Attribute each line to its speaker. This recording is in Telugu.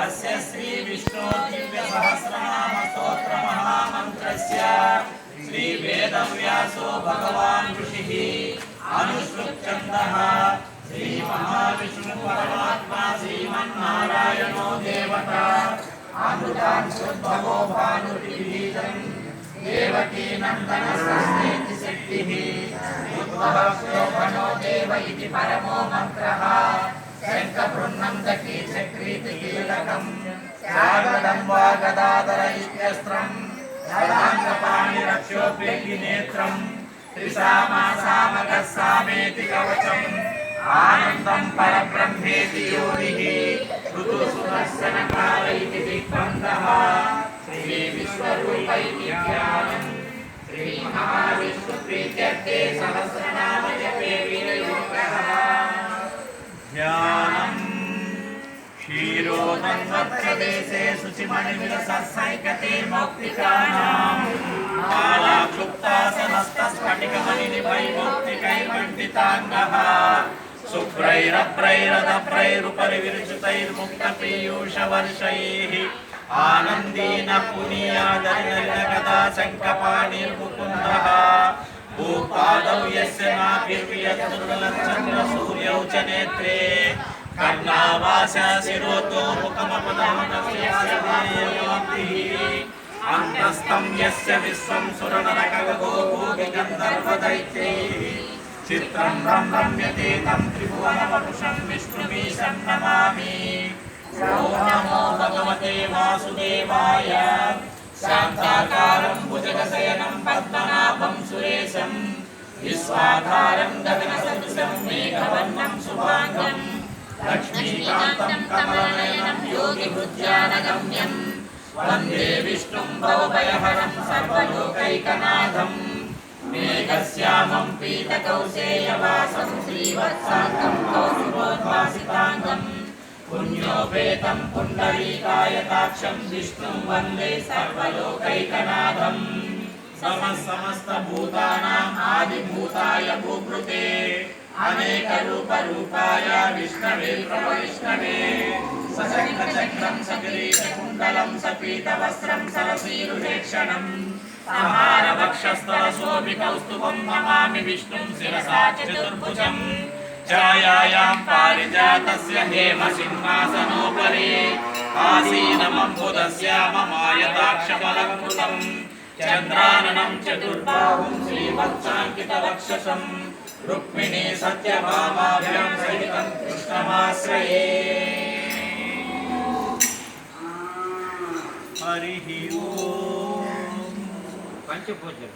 Speaker 1: अस्य श्रीविष्णो दिव्यसहस्रनामस्तोत्रमहामन्त्रस्य श्रीवेदव्यासो भगवान् ऋषिः अनुष्कृच्छन्दः श्रीमहाविष्णुपरमात्मा श्रीमन्नारायणो देवता अमृतान्सुद्भवो भानुविभीतम् देवकी नन्दनसंस्कृति शक्तिः देव इति परमो मन्त्रः शङ्खपृन्नन्दकीच దండం వా గదాధర ఇత్యస్త్రం గదాంగపాణి రక్షోపేకి నేత్రం త్రిసామా సామక సామేతి కవచం ఆనందం పరబ్రహ్మేతి యోగి ఋతు సుదర్శన కాల ఇది శ్రీ విశ్వరూపై
Speaker 2: శ్రీ మహావిష్ణు
Speaker 1: क्षीरोदन्वत्प्रदेशे शुचिमणिविलसैकते मौक्तिकानाम् कालाक्षुप्तासनस्तस्फटिकमणिनिभैमौक्तिकैर्मण्डिताङ्गः शुभ्रैरभ्रैरदभ्रैरुपरि विरचितैर्मुक्तपीयूषवर्षैः आनन्दीन पुनीयादरिगदा शङ्खपाणिर्मुकुन्दः भूपादौ यस्य नाभिर्वियद्दुर्गलचन्द्रसूर्यौ च नेत्रे కర్ణావాస శిరోతో అంతస్తం యస్య విశ్వం సురనరకగోగోగంధర్వదైత్యై చిత్రం రం రమ్యతే తం త్రిభువనమనుషం విష్ణుమీశం నమామి నమో భగవతే వాసుదేవాయ శాంతాకారం భుజగశయనం పద్మనాభం సురేశం. విశ్వాకారం గగన సదృశం మేఘవర్ణం శుభా योगिभृत्यानगम्यं वन्दे विष्णुं भवभयहरं सर्वलोकैकनाथम् मेघश्यामं पीतकौशेयवासं श्रीवत्साङ्गं कौसुभोद्भासिताङ्गम् पुण्योपेतं पुण्डरीकायताक्षं विष्णुं वन्दे सर्वलोकैकनाथम् नमः समस्तभूतानाम् आदिभूताय भूभृते अनेकरूपरूपाय विष्णवे प्रवैष्णवे సశక్తచక్రం సకిరీటకుండలం సపీతవస్త్రం సరసీరువేక్షణం
Speaker 2: సంహారవక్షస్థలశోభికౌస్తుభం నమామి విష్ణుం శిరసా చతుర్భుజం
Speaker 1: ఛాయాయాం పారిజాతస్య హేమ సింహాసనోపరి ఆసీనమంబుదశ్యామమాయతాక్షమలంకృతం చంద్రాననం చతుర్బాహుం శ్రీమత్సాంకితవక్షసం రుక్మిణీ సత్యభామాభ్యాం సహితం కృష్ణమాశ్రయే हरि ओ
Speaker 3: पंचभोजन